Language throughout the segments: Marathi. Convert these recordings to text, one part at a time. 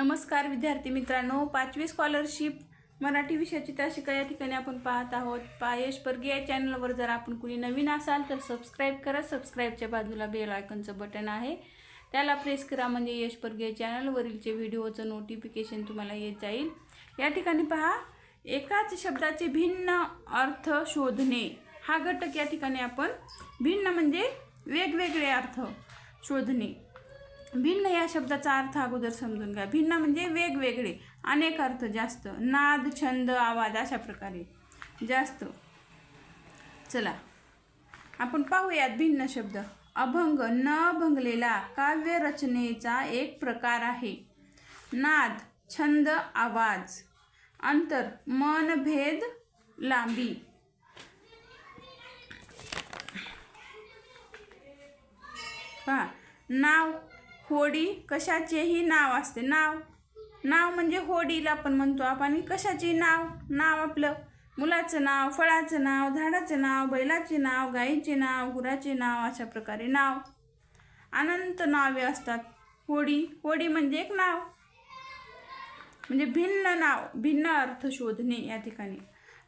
नमस्कार विद्यार्थी मित्रांनो पाचवी स्कॉलरशिप मराठी विषयाची तासिका या ठिकाणी आपण पाहत आहोत. पायश परगे या चॅनलवर जर आपण कुणी नवीन असाल तर सबस्क्राईब करा. सबस्क्राईबच्या बाजूला बेल आयकनचं बटन आहे. त्याला प्रेस करा म्हणजे यश परगे चॅनलवरीलचे व्हिडिओचं नोटिफिकेशन तुम्हाला येत जाईल. या ठिकाणी पहा एकाच शब्दाचे भिन्न अर्थ शोधणे. हा घटक या ठिकाणी आपण भिन्न म्हणजे वेगवेगळे अर्थ शोधणे. भिन्न या शब्दाचा अर्थ अगोदर समजून घ्या. भिन्न म्हणजे वेगवेगळे अनेक अर्थ जास्त. नाद छंद आवाज अशा प्रकारे. जास्त. चला. आपण पाहूयात भिन्न शब्द. अभंग न भंगलेला काव्य रचनेचा एक प्रकार आहे. नाद छंद आवाज. अंतर मन भेद लांबी. पहा. नाव होडी कशाचेही नाव असते. नाव नाव म्हणजे होडीला पण म्हणतो. आपण कशाचे नाव? नाव आपलं मुलाचं नाव फळाचं नाव झाडाचं नाव बैलाचे नाव गाईचे नाव गुराचे नाव अशा प्रकारे नाव. अनंत नावे असतात. होडी होडी म्हणजे एक नाव. म्हणजे भिन्न नाव भिन्न अर्थ शोधणे या ठिकाणी.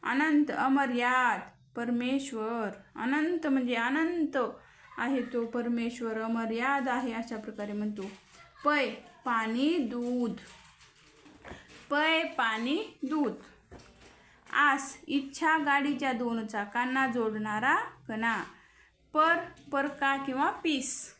अनंत अमर्याद परमेश्वर. अनंत म्हणजे अनंत. आहे तो परमेश्वर मर्याद आहे अशा प्रकारे म्हणतो. पय पाणी दूध. पय पाणी दूध. आस इच्छा गाडीच्या दोन चाकांना जोडणारा कणा. पर परका किंवा पीस.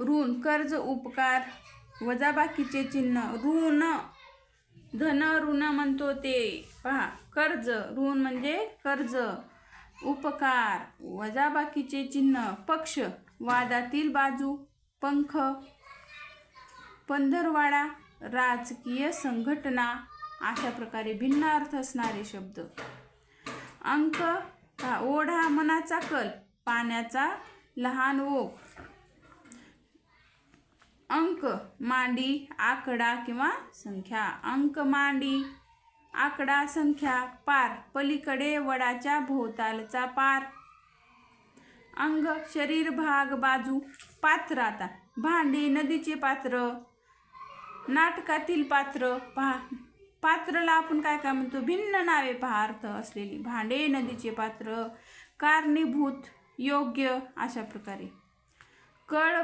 ऋण कर्ज उपकार. वजाबाकीचे चिन्ह ऋण. धन ऋण म्हणतो ते. पहा कर्ज ऋण म्हणजे कर्ज. उपकार वजाबाकीचे चिन्ह पक्ष वादातील बाजू पंख पंधरवाडा राजकीय संघटना अशा प्रकारे भिन्न अर्थ असणारे शब्द. अंक ओढा मनाचा कल पाण्याचा लहान ओघ. अंक मांडी आकडा किंवा संख्या. अंक मांडी आकडा संख्या पार. पलीकडे वडाच्या भोवतालचा पार. अंग शरीर भाग बाजू पात्र आता. भांडी नदीचे पात्र नाटकातील पात्र पहा. पात्रला आपण काय काय म्हणतो? भिन्न नावे पहा अर्थ असलेली. भांडे नदीचे पात्र कारणीभूत योग्य अशा प्रकारे. कळ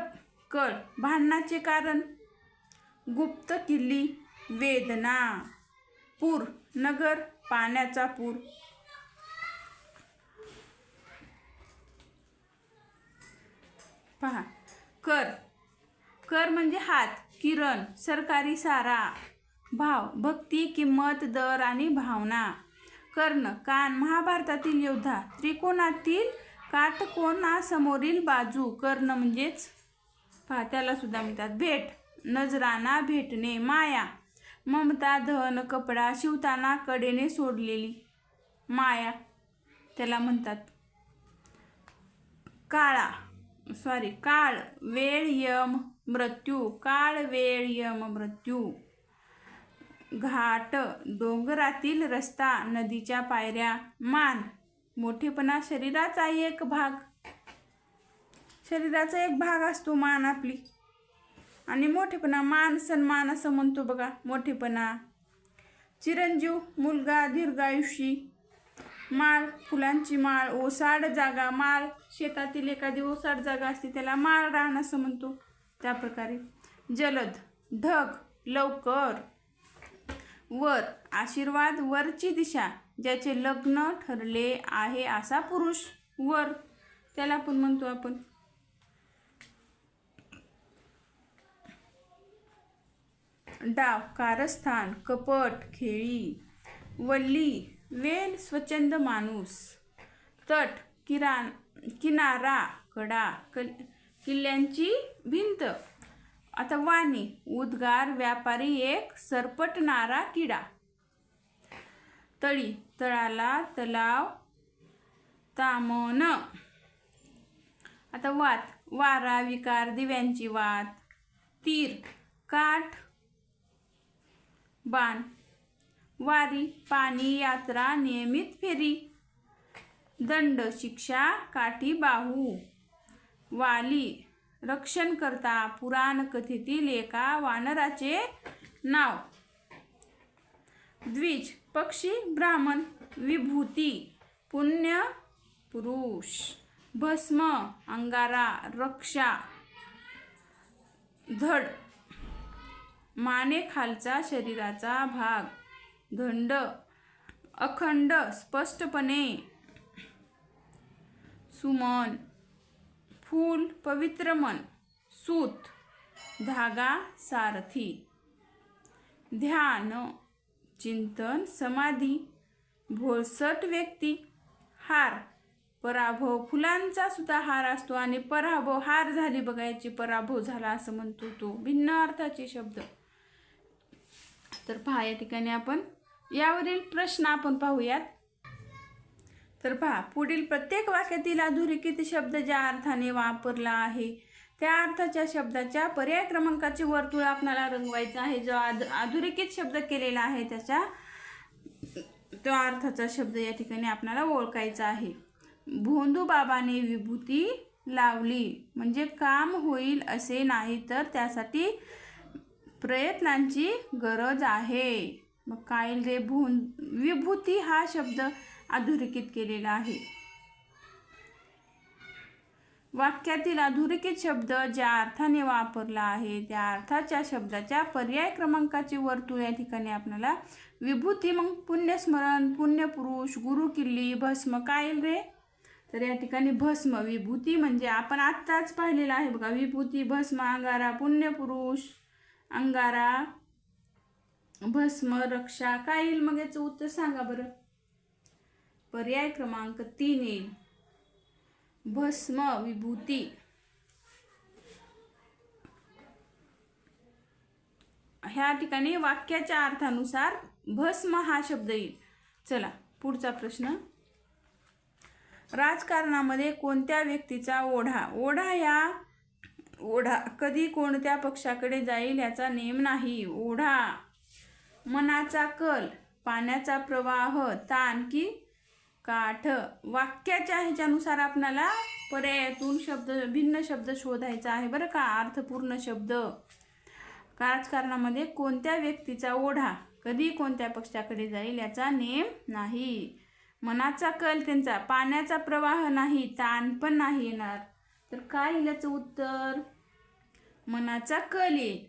कळ भांडणाचे कारण? गुप्त किल्ली वेदना. पूर नगर पाण्याचा पूर. पहा. कर. कर म्हणजे हात किरण सरकारी सारा. भाव भक्ती किंमत दर आणि भावना. कर्ण कान महाभारतातील योद्धा. त्रिकोणातील काटकोणासमोरील बाजू. कर्ण म्हणजेच पहा त्याला सुद्धा म्हणतात भेट नजराना भेटणे माया. ममता धन कपडा शिवताना कडेने सोडलेली माया. त्याला म्हणतात काळा सॉरी काळ वेळ यम मृत्यू काळ वेळ यम मृत्यू. घाट डोंगरातील रस्ता नदीच्या पायऱ्या मान मोठेपणा शरीराचा एक भाग. शरीराचा एक भाग असतो मान आपली. आणि मोठेपणा मान सन्मान असं म्हणतो बघा मोठेपणा. चिरंजीव मुलगा दीर्घायुषी. माळ फुलांची माळ ओसाड जागा माळ. शेतातील एखादी ओसाड जागा असते त्याला माळ राहण असं म्हणतो. त्या प्रकारे जलद ढग लवकर. वर आशीर्वाद वरची दिशा ज्याचे लग्न ठरले आहे असा पुरुष. वर त्याला पण म्हणतो आपण. डाव कारस्थान कपट खेळी वल्ली वेल स्वच्छंद माणूस तट किराण किनारा कडा कल किल्ल्यांची भिंत. आता वाणी उद्गार व्यापारी एक सरपटणारा किडा. तळी तळाला तलाव तामन आता वात वारा विकार दिव्यांची वात. तीर काठ बाण. वारी पाणी यात्रा नियमित फेरी. दंड शिक्षा काठी बाहू. वाली रक्षण करता पुराण कथेतील एका वानराचे नाव. द्विज पक्षी ब्राह्मण विभूती पुण्य पुरुष. भस्म अंगारा रक्षा. धड माने खालचा शरीराचा भाग. दंड अखंड स्पष्टपणे. सुमन. फूल पवित्र मन. सूत. धागा सारथी. ध्यान. चिंतन समाधी. भोळसट व्यक्ती. हार. पराभव. फुलांचा सुद्धा हार असतो आणि पराभव. हार झाली बघायची पराभव झाला असं म्हणतो तो. भिन्न अर्थाचे शब्द. तर पहा या ठिकाणी आपण यावरील प्रश्न आपण पाहूयात. तर पहा पुढील प्रत्येक वाक्यातील अधोरेखित शब्द ज्या अर्थाने वापरला आहे त्या अर्थाच्या शब्दाच्या पर्याय क्रमांकाचे वर्तुळ आपल्याला रंगवायचं आहे. जो अध अधोरेखित शब्द केलेला आहे त्याच्या त्या अर्थाचा शब्द या ठिकाणी आपल्याला ओळखायचा आहे. भोंदू बाबाने विभूती लावली म्हणजे काम होईल असे नाही तर त्यासाठी प्रयत्नांची गरज आहे. मग काय रे भून विभूती हा शब्द अधोरेखित केलेला आहे. वाक्यातील अधोरेखित शब्द ज्या अर्थाने वापरला आहे त्या अर्थाच्या शब्दाच्या पर्याय क्रमांकाचे वर्तुळ या ठिकाणी आपल्याला विभूती मग पुण्यस्मरण पुण्यपुरुष गुरु किल्ली भस्म काय रे. तर या ठिकाणी भस्म विभूती म्हणजे आपण आत्ताच पाहिलेलं आहे बघा. विभूती भस्म अंगारा पुण्यपुरुष अंगारा भस्म रक्षा काय येईल मग याचं उत्तर सांगा बरं. पर्याय क्रमांक तीन येईल. भस्म विभूती. ह्या ठिकाणी वाक्याच्या अर्थानुसार भस्म हा शब्द येईल. चला पुढचा प्रश्न. राजकारणामध्ये कोणत्या व्यक्तीचा ओढा? ओढा या ओढा. कधी कोणत्या पक्षाकडे जाईल याचा नेम नाही. ओढा. मनाचा कल पाण्याचा प्रवाह ताण की काठ. वाक्याच्या ह्याच्यानुसार आपणाला पर्यायातून शब्द भिन्न शब्द शोधायचा आहे बरं का? अर्थपूर्ण शब्द. राजकारणामध्ये कोणत्या व्यक्तीचा ओढा? कधी कोणत्या पक्षाकडे जाईल याचा नेम नाही. मनाचा कल त्यांचा. पाण्याचा प्रवाह नाही ताण पण नाही येणार. तर काय येईल उत्तर? मनाचा कल येईल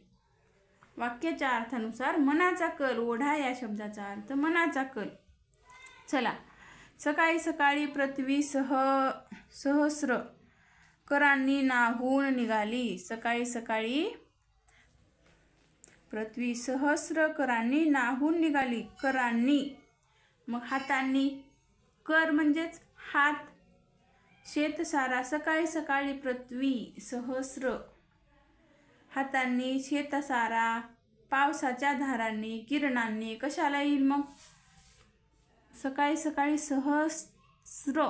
वाक्याच्या अर्थानुसार मनाचा कल ओढा या शब्दाचा अर्थ मनाचा कल. चला सकाळी सकाळी पृथ्वी सह सहस्र करांनी नाहून निघाली. सकाळी सकाळी पृथ्वी सहस्र करांनी नाहून निघाली. करांनी मग हातांनी. कर म्हणजेच हात. शेतसारा सकाळी सकाळी पृथ्वी सहस्र हातांनी शेतसारा पावसाच्या धारांनी किरणांनी कशाला येईल मग? सकाळी सकाळी सहस्र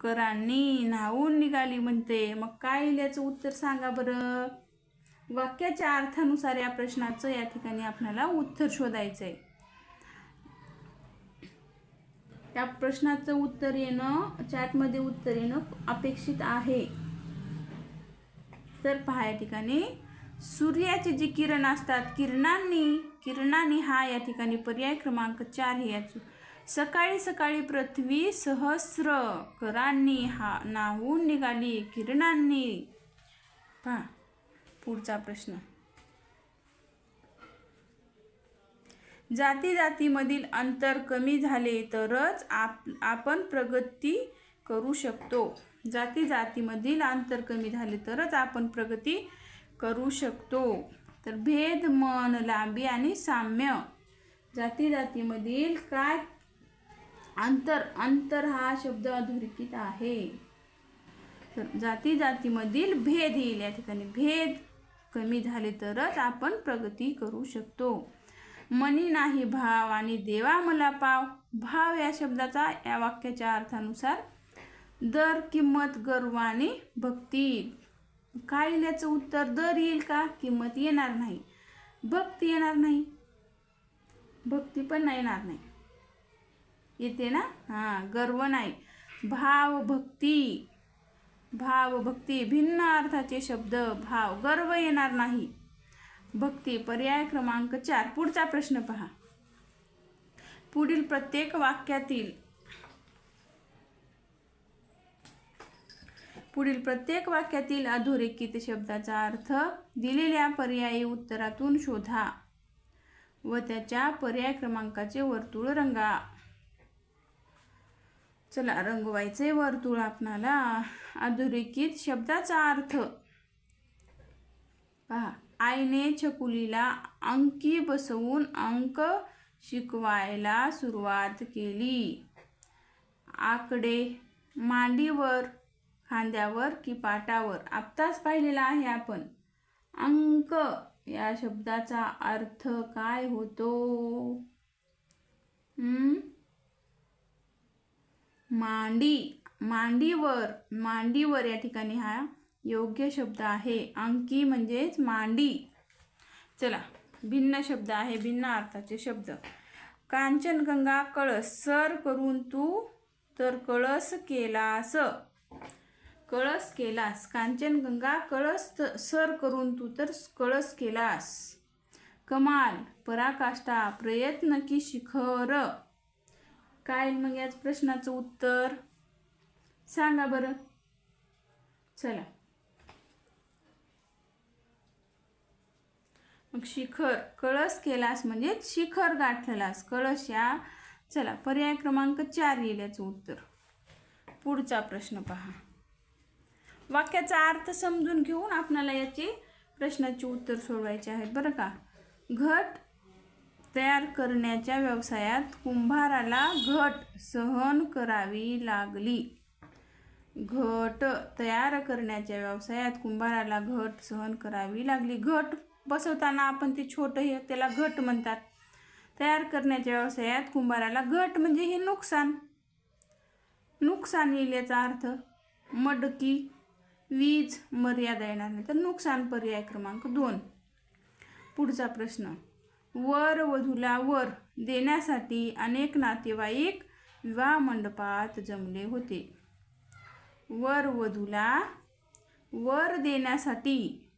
करांनी न्हावून निघाली म्हणते. मग काय येईल याचं उत्तर सांगा बरं? वाक्याच्या अर्थानुसार या प्रश्नाचं या ठिकाणी आपल्याला उत्तर शोधायचं आहे त्या प्रश्नाचं उत्तर येणं चॅटमध्ये उत्तर येणं अपेक्षित आहे. तर पहा या ठिकाणी. सूर्याचे जे किरण असतात किरणांनी किरणांनी हा या ठिकाणी पर्याय क्रमांक चार हे याच. सकाळी सकाळी पृथ्वी सहस्र करांनी हा नाहून निघाली किरणांनी. पहा पुढचा प्रश्न. जाती जातीमधील अंतर कमी झाले तरच आप आपण प्रगती करू शकतो. जाती जातीमधील अंतर कमी झाले तरच आपण प्रगती करू शकतो. तर भेद मन लांबी आणि साम्य. जाती जातीमधील काय अंतर? अंतर हा शब्द अधोरेखित आहे. तर जाती जातीमधील भेद येईल या ठिकाणी. भेद कमी झाले तरच आपण प्रगती करू शकतो. मनी नाही भाव आणि देवा मला पाव. भाव या शब्दाचा या वाक्याच्या अर्थानुसार दर किंमत गर्व आणि भक्ती. काय याचं उत्तर? दर येईल का? किंमत येणार नाही. भक्ती येणार नाही. भक्ती पण नाही येणार नाही. येते ना? हां गर्व नाही. भाव भक्ती. भाव भक्ती भिन्न अर्थाचे शब्द. भाव गर्व येणार नाही. भक्ती पर्याय क्रमांक चार. पुढचा प्रश्न पहा. पुढील प्रत्येक वाक्यातील पुढील प्रत्येक वाक्यातील अधोरेखित शब्दाचा अर्थ दिलेल्या पर्यायी उत्तरातून शोधा व त्याच्या पर्याय क्रमांकाचे वर्तुळ रंगा. चला रंगवायचे वर्तुळ आपणाला. अधोरेखित शब्दाचा अर्थ पहा. आईने छकुलीला अंकी बसवून अंक शिकवायला सुरुवात केली. आकडे मांडीवर खांद्यावर की पाटावर. आत्ताच पाहिलेला आहे आपण. अंक या शब्दाचा अर्थ काय होतो? हम्म? मांडी. मांडीवर मांडीवर या ठिकाणी हा योग्य शब्द आहे. अंकी म्हणजेच मांडी. चला भिन्न शब्द आहे भिन्न अर्थाचे शब्द. कांचनगंगा कळस सर करून तू तर कळस केलास. कळस केलास. कांचनगंगा कळस सर करून तू तर कळस केलास. कमाल. पराकाष्ठा. प्रयत्न की शिखर. काय मग याच प्रश्नाचं उत्तर? सांगा बरं. चला. मग शिखर कळस केलास म्हणजे शिखर गाठलास कळस या चला पर्याय क्रमांक चार येईल याचं उत्तर. पुढचा प्रश्न पहा. वाक्याचा अर्थ समजून घेऊन आपणाला याचे प्रश्नाचे उत्तर सोडवायचे आहेत. बरं का? घट तयार करण्याच्या व्यवसायात कुंभाराला घट सहन करावी लागली. घट तयार करण्याच्या व्यवसायात कुंभाराला घट सहन करावी लागली. घट बसवताना आपण ते छोटं हे त्याला घट म्हणतात. तयार करण्याच्या व्यवसायात कुंभाराला घट म्हणजे हे नुकसान. नुकसान येईल याचा अर्थ मडकी वीज मर्यादा येणार नाही. तर नुकसान पर्याय क्रमांक दोन. पुढचा प्रश्न. वर वधूला वर देण्यासाठी अनेक नातेवाईक विवाह मंडपात जमले होते. वर वधूला वर देण्यासाठी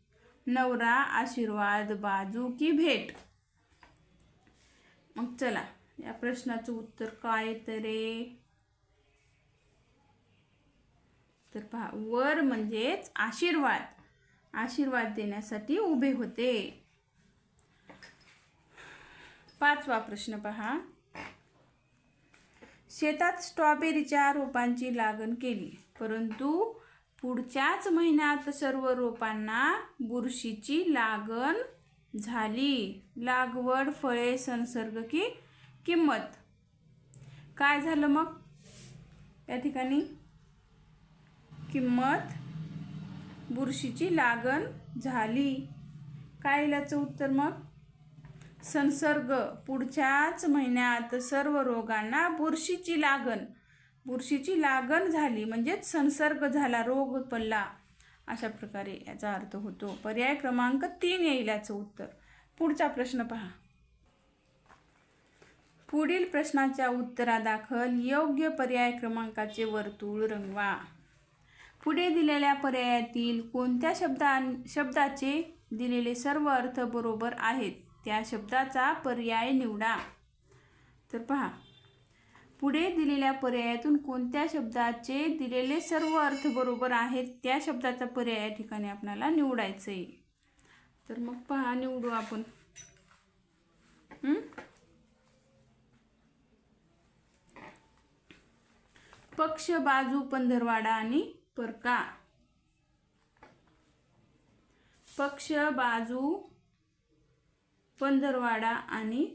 नवरा आशीर्वाद बाजू की भेट? मग चला या प्रश्नाचं उत्तर काय येतं रे तर पहा वर म्हणजेच आशीर्वाद. आशीर्वाद देण्यासाठी उभे होते. पाचवा प्रश्न पहा. शेतात स्ट्रॉबेरीच्या रोपांची लागण केली परंतु पुढच्याच महिन्यात सर्व रोपांना बुरशीची लागण झाली. लागवड फळे संसर्ग की किंमत. काय झालं मग? या ठिकाणी. किंमत बुरशीची लागण झाली. काय याचं उत्तर मग? संसर्ग. पुढच्याच महिन्यात सर्व रोगांना बुरशीची लागण. बुरशीची लागण झाली म्हणजेच संसर्ग झाला रोग पडला अशा प्रकारे याचा अर्थ होतो. पर्याय क्रमांक तीन येईल याचं उत्तर. पुढचा प्रश्न पहा. पुढील प्रश्नाच्या उत्तरादाखल योग्य पर्याय क्रमांकाचे वर्तुळ रंगवा. पुढे दिलेल्या पर्यायातील कोणत्या शब्दा शब्दाचे दिलेले सर्व अर्थ बरोबर आहेत त्या शब्दाचा पर्याय निवडा. तर पहा. पुढे दिलेल्या पर्यायातून कोणत्या शब्दाचे दिलेले सर्व अर्थ बरोबर आहेत त्या शब्दाचा पर्याय या ठिकाणी आपल्याला निवडायचं आहे तर मग पहा निवडू आपण. पक्ष बाजू पंधरवाडा आणि परका. पक्ष बाजू पंधरवाडा आणि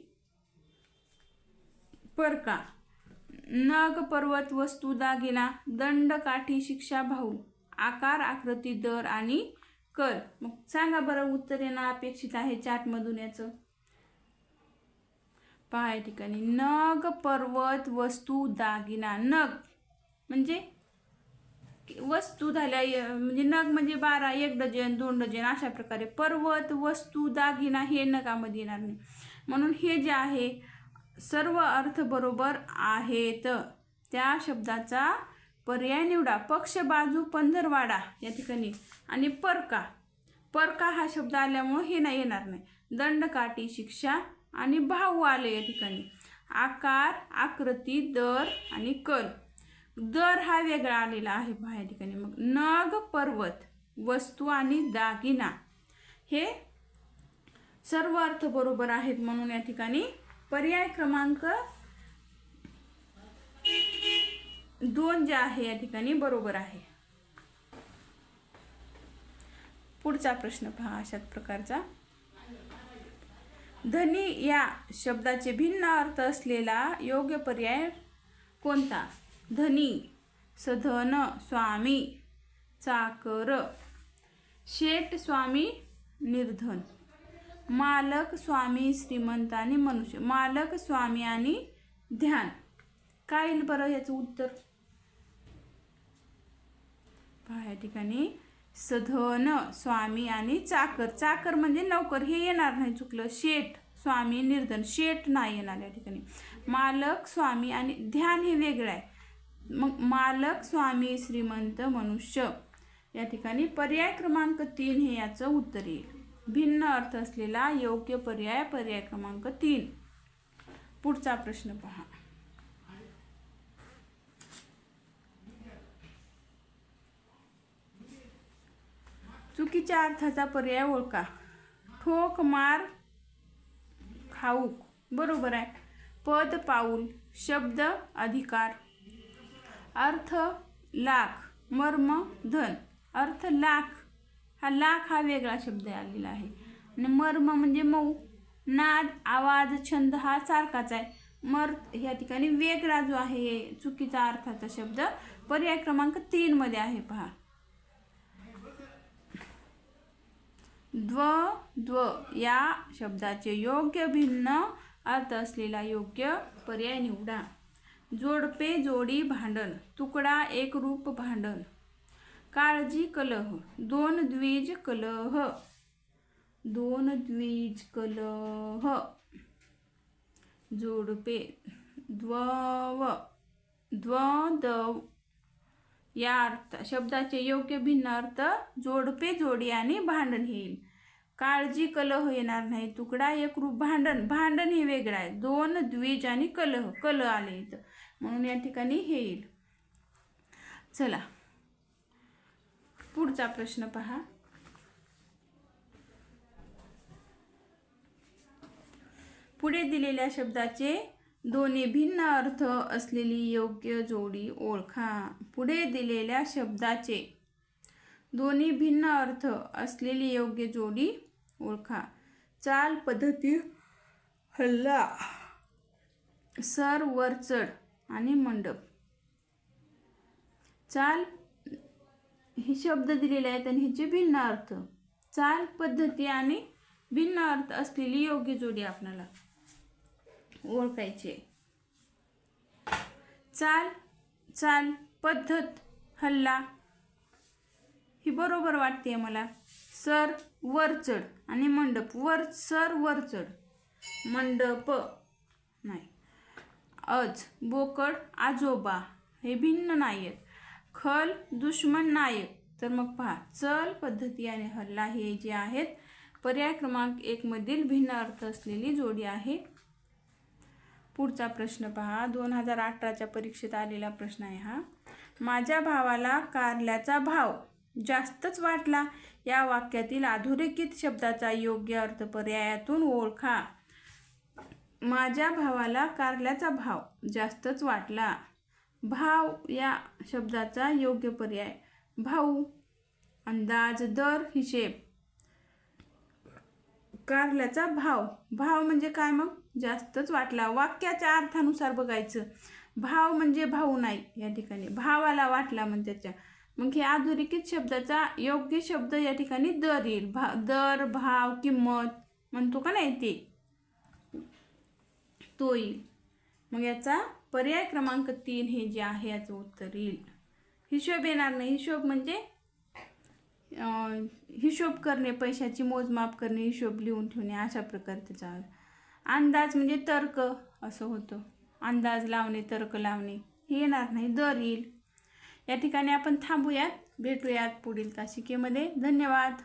परका. नग पर्वत वस्तू दागिना दंड काठी शिक्षा भाऊ आकार आकृती दर आणि कर. मग सांगा बरं उत्तर येणं अपेक्षित आहे चार्टमधून याचं? पहा या ठिकाणी. नग पर्वत वस्तू दागिना नग. म्हणजे वस्तू झाल्या म्हणजे नग म्हणजे बारा एक डझन दोन डझन अशा प्रकारे. पर्वत वस्तू दागिना हे नगामध्ये येणार नाही. म्हणून हे जे आहे सर्व अर्थ बरोबर आहेत. त्या शब्दाचा पर्याय निवडा. पक्ष बाजू पंधरवाडा या ठिकाणी. आणि परका. परका हा शब्द आल्यामुळं हे नाही येणार नाही. दंडकाठी शिक्षा आणि भाऊ आले या ठिकाणी. आकार आकृती दर आणि कल. दर हा वेगळा आलेला आहे पहा या ठिकाणी. मग नग पर्वत वस्तू आणि दागिना. हे सर्व अर्थ बरोबर आहेत म्हणून या ठिकाणी पर्याय क्रमांक दोन जे आहे या ठिकाणी बरोबर आहे. पुढचा प्रश्न पहा अशाच प्रकारचा. धनी या शब्दाचे भिन्न अर्थ असलेला योग्य पर्याय कोणता? धनी सधन स्वामी चाकर शेट स्वामी निर्धन. मालक स्वामी श्रीमंत आणि मनुष्य. मालक स्वामी आणि ध्यान. काय येईल बरं याचं उत्तर? या ठिकाणी. सधन स्वामी आणि चाकर. चाकर म्हणजे नौकर. हे येणार नाही चुकलं. शेठ. स्वामी निर्धन. शेठ नाही येणार या ठिकाणी. मालक स्वामी आणि ध्यान हे वेगळं आहे. मग मालक स्वामी श्रीमंत मनुष्य. या ठिकाणी पर्याय क्रमांक तीन हे याचं उत्तर येईल. भिन्न अर्थ असलेला योग्य पर्याय पर्याय क्रमांक तीन. पुढचा प्रश्न पहा. चुकीच्या अर्थाचा पर्याय ओळखा. ठोक मार खाऊक. बरोबर आहे. पद पाऊल शब्द अधिकार. अर्थ लाख. मर्म धन. अर्थ लाख. हा लाख हा वेगळा शब्द आलेला आहे. आणि मर्म म्हणजे मऊ. नाद आवाज छंद हा सारखाच आहे. मर या ठिकाणी वेगळा जो आहे चुकीचा अर्थाचा शब्द पर्याय क्रमांक तीन मध्ये आहे पहा. द्व द्व या शब्दाचे योग्य भिन्न अर्थ असलेला योग्य पर्याय निवडा. जोडपे जोडी भांडण. तुकडा एक रूप भांडण. काळजी कलह दोन द्विज कलह. दोन द्विज कलह. जोडपे द्वव द्वदव. या अर्थ शब्दाचे योग्य भिन्न अर्थ जोडपे जोडी आणि भांडण येईल काळजी कलह येणार नाही तुकडा एक रूप भांडण. भांडण हे वेगळं आहे. दोन द्विज आणि कलह कलह आले इथं म्हणून या ठिकाणी हे येईल. चला. पुढचा प्रश्न पहा. पुढे दिलेल्या शब्दाचे दोन्ही भिन्न अर्थ असलेली योग्य जोडी ओळखा. पुढे दिलेल्या शब्दाचे दोन्ही भिन्न अर्थ असलेली योग्य जोडी ओळखा. चाल पद्धती हल्ला सर वरचढ आणि मंडप. चाल हे शब्द दिलेले आहेत आणि ह्याचे भिन्न अर्थ. चाल पद्धती आणि भिन्न अर्थ असलेली योग्य जोडी आपल्याला ओळखायची चाल चाल पद्धत हल्ला ही बरोबर वाटते मला. सर वर चढ आणि मंडप. वर सर वर चढ. मंडप नाही. अज बोकड आजोबा हे भिन्न नाही आहेत खल दुश्मन नायक. तर मग पहा चल पद्धती आणि हल्ला हे जे आहेत पर्याय क्रमांक एक मधील भिन्न अर्थ असलेली जोडी आहे. पुढचा प्रश्न पहा. दोन हजार अठराच्या परीक्षेत आलेला प्रश्न आहे हा. माझ्या भावाला कारल्याचा भाव जास्तच वाटला. या वाक्यातील अधोरेखित शब्दाचा योग्य अर्थ पर्यायातून ओळखा. माझ्या भावाला कारल्याचा भाव जास्तच वाटला. भाव या शब्दाचा योग्य पर्याय. भाऊ अंदाज दर हिशेब. कारल्याचा भाव. भाव म्हणजे काय मग? जास्तच वाटला. वाक्याच्या अर्थानुसार बघायचं. भाव म्हणजे भाऊ नाही या ठिकाणी. भावाला वाटला मग त्याच्या. मग हे अधोरेखित शब्दाचा योग्य शब्द या ठिकाणी दर येईल. भा दर भाव किंमत म्हणतो का नाही ते? तो येईल. मग याचा पर्याय क्रमांक तीन हे जे आहे याचं उत्तर येईल. हिशोब येणार नाही. हिशोब म्हणजे हिशोब करणे पैशाची मोजमाप करणे हिशोब लिहून ठेवणे अशा प्रकारचा अंदाज म्हणजे तर्क असं होतं. अंदाज लावणे तर्क लावणे हे येणार नाही. दर येईल. या ठिकाणी आपण थांबूयात. भेटूयात पुढील तासिकेमध्ये. धन्यवाद.